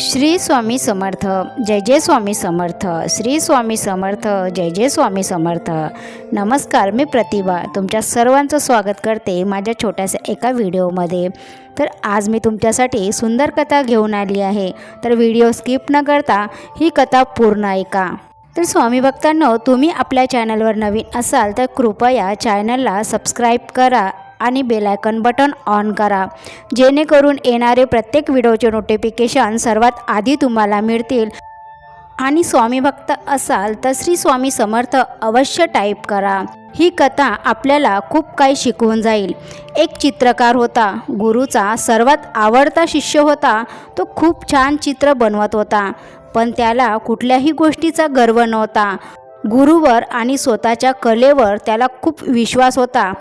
श्री स्वामी समर्थ जय जय स्वामी समर्थ श्री स्वामी समर्थ जय जय स्वामी समर्थ. नमस्कार मी प्रतिभा. तुमच्या सर्वांचं स्वागत करते माझ्या छोट्याशा एका व्हिडिओमध्ये. तर आज मी तुमच्यासाठी सुंदर कथा घेऊन आली आहे. तर व्हिडिओ स्किप न करता ही कथा पूर्ण ऐका. तर स्वामी भक्तांनो तुम्ही आपल्या चॅनलवर नवीन असाल तर कृपया चॅनलला सबस्क्राईब करा आणि बेलायकन बटन ऑन करा. जेणेकरून येणारे प्रत्येक व्हिडिओचे नोटिफिकेशन सर्वात आधी तुम्हाला मिळतील. आणि स्वामी भक्त असाल तर श्री स्वामी समर्थ अवश्य टाईप करा. ही कथा आपल्याला खूप काही शिकवून जाईल. एक चित्रकार होता. गुरुचा सर्वात आवडता शिष्य होता. तो खूप छान चित्र बनवत होता. पण त्याला कुठल्याही गोष्टीचा गर्व नव्हता. गुरुवर आणि स्वतःच्या कलेवर त्याला खूप विश्वास होता.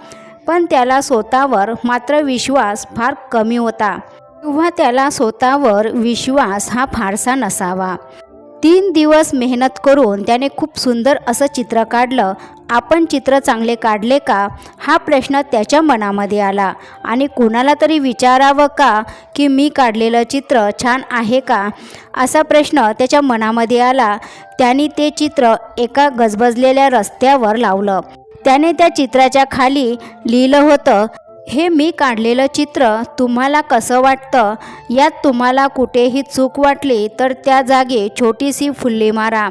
पण त्याला स्वतःवर मात्र विश्वास फार कमी होता. किंवा त्याला स्वतःवर विश्वास हा फारसा नसावा. तीन दिवस मेहनत करून त्याने खूप सुंदर असं चित्र काढलं. आपण चित्र चांगले काढले का? हा प्रश्न त्याच्या मनामध्ये आला. आणि कुणाला तरी विचारावं का की मी काढलेलं चित्र छान आहे का? असा प्रश्न त्याच्या मनामध्ये आला. त्याने ते चित्र एका गजबजलेल्या रस्त्यावर लावलं. त्याने त्या चित्राच्या खाली लिहिलं होतं हे मी काढलेलं चित्र तुम्हाला कसं वाटतं? यात तुम्हाला कुठेही चूक वाटली तर त्या जागी छोटीशी फुल्ली मारा.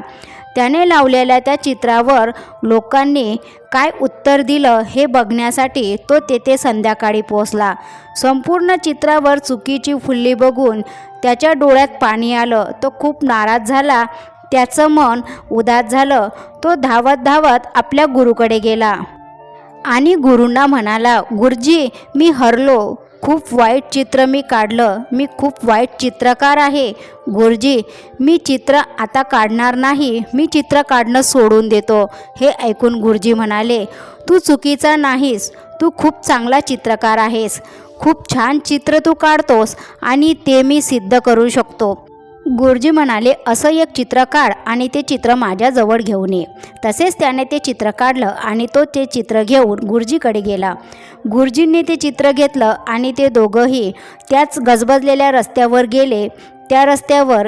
त्याने लावलेल्या त्या चित्रावर लोकांनी काय उत्तर दिलं हे बघण्यासाठी तो तेथे संध्याकाळी पोचला संपूर्ण चित्रावर चुकीची फुल्ली बघून त्याच्या डोळ्यात पाणी आलं. तो खूप नाराज झाला त्याचं मन उदास झालं. तो धावत धावत आपल्या गुरुकडे गेला. आणि गुरूंना म्हणाला गुरुजी मी हरलो. खूप वाईट चित्र मी काढलं. मी खूप वाईट चित्रकार आहे. गुरुजी मी चित्र आता काढणार नाही. मी चित्र काढणं सोडून देतो. हे ऐकून गुरुजी म्हणाले तू चुकीचा नाहीस. तू खूप चांगला चित्रकार आहेस. खूप छान चित्र तू काढतोस आणि ते मी सिद्ध करू शकतो. गुरुजी म्हणाले असं एक चित्र काढ आणि ते चित्र माझ्याजवळ घेऊन ये. तसेच त्याने ते चित्र काढलं आणि तो ते चित्र घेऊन गुरुजीकडे गेला. गुरुजींनी ते चित्र घेतलं आणि ते दोघंही त्याच गजबजलेल्या रस्त्यावर गेले. त्या रस्त्यावर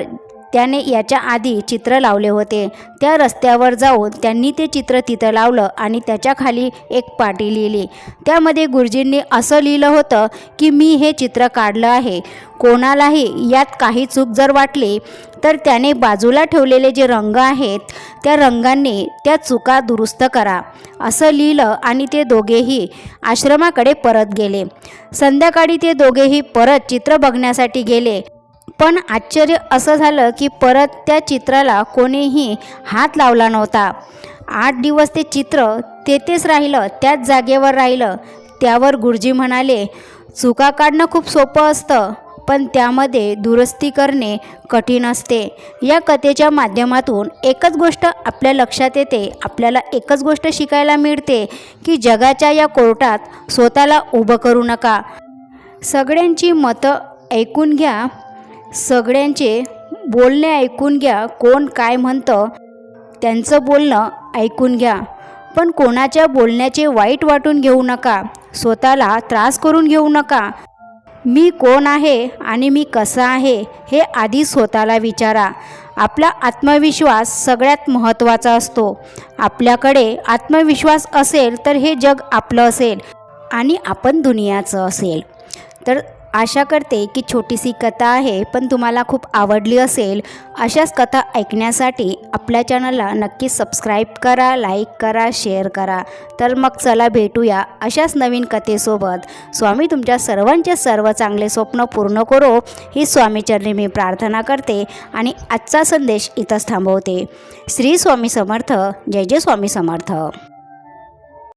त्याने याच्या आधी चित्र लावले होते. त्या रस्त्यावर जाऊन त्यांनी ते चित्र तिथं लावलं आणि त्याच्याखाली एक पाटी लिहिली. त्यामध्ये गुरुजींनी असं लिहिलं होतं की मी हे चित्र काढलं आहे. कोणालाही यात काही चूक जर वाटली तर त्याने बाजूला ठेवलेले जे रंग आहेत त्या रंगांनी त्या चुका दुरुस्त करा. असं लिहिलं आणि ते दोघेही आश्रमाकडे परत गेले. संध्याकाळी ते दोघेही परत चित्र बघण्यासाठी गेले. पण आश्चर्य असं झालं की परत त्या चित्राला कोणीही हात लावला नव्हता. आठ दिवस ते चित्र तेथेच राहिलं त्याच जागेवर राहिलं. त्यावर गुरुजी म्हणाले चुका काढणं खूप सोपं असतं पण त्यामध्ये दुरुस्ती करणे कठीण असते या कथेच्या माध्यमातून एकच गोष्ट आपल्या लक्षात येते. आपल्याला एकच गोष्ट शिकायला मिळते की जगाच्या या कोर्टात स्वतःला उभं करू नका. सगळ्यांची मतं ऐकून घ्या. सगळ्यांचे बोलणे ऐकून घ्या कोण काय म्हणतं त्यांचं बोलणं ऐकून घ्या. पण कोणाच्या बोलण्याचे वाईट वाटून घेऊ नका स्वतःला त्रास करून घेऊ नका. मी कोण आहे आणि मी कसा आहे हे आधी स्वतःला विचारा. आपला आत्मविश्वास सगळ्यात महत्त्वाचा असतो. आपल्याकडे आत्मविश्वास असेल तर हे जग आपलं असेल आणि आपण दुनियाचं असेल. तर आशा करते की छोटीशी कथा आहे पण तुम्हाला खूप आवडली असेल. अशाच कथा ऐकण्यासाठी आपल्या चॅनलला नक्की सबस्क्राईब करा लाईक करा शेअर करा. तर मग चला भेटूया अशाच नवीन कथेसोबत. स्वामी तुमच्या सर्वांचे सर्व चांगले स्वप्न पूर्ण करो ही स्वामीचरणी मी प्रार्थना करते आणि आजचा संदेश इथंच थांबवते. श्री स्वामी समर्थ जय जय स्वामी समर्थ.